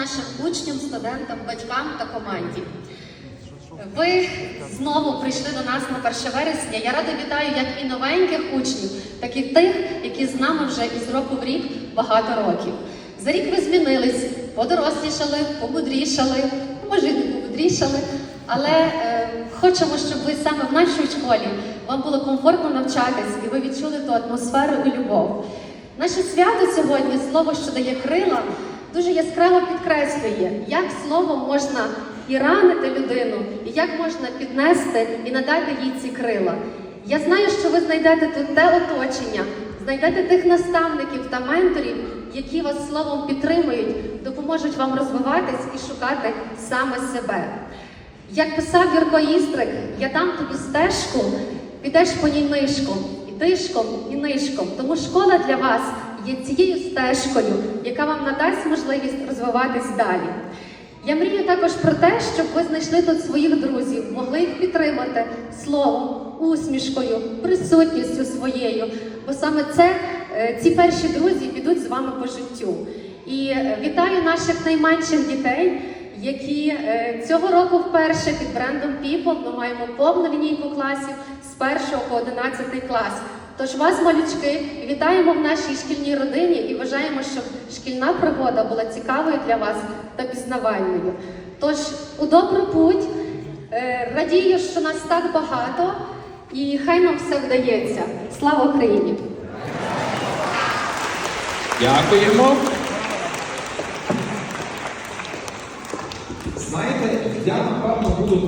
нашим учням, студентам, батькам та команді. Ви знову прийшли до нас на 1 вересня. Я рада вітаю як і новеньких учнів, так і тих, які з нами вже із року в рік багато років. За рік ви змінились, подорослішали, помудрішали, може і не помудрішали, але е, хочемо, щоб ви саме в нашій школі вам було комфортно навчатись і ви відчули ту атмосферу і любов. Наше свято сьогодні, слово, що дає крила, дуже яскраво підкреслює, як словом можна і ранити людину, і як можна піднести і надати їй ці крила. Я знаю, що ви знайдете тут те оточення, знайдете тих наставників та менторів, які вас словом підтримують, допоможуть вам розвиватись і шукати саме себе. Як писав Юрко Істрик, я дам тобі стежку, підеш по ній нишком, і тишком, і нишком. Тому школа для вас є цією стежкою, яка вам надасть можливість розвиватись далі. Я мрію також про те, щоб ви знайшли тут своїх друзів, могли їх підтримати словом, усмішкою, присутністю своєю. Бо саме це е, ці перші друзі підуть з вами по життю. І е, вітаю наших найменших дітей, які е, цього року вперше під брендом People ми маємо повну лінійку класів з 1 по 11 клас. Тож вас, малючки, вітаємо в нашій шкільній родині і вважаємо, щоб шкільна пригода була цікавою для вас та пізнавальною. Тож у добру путь, е, радію, що нас так багато, і хай нам все вдається. Слава Україні! Дякуємо. Знаєте, я напевно буду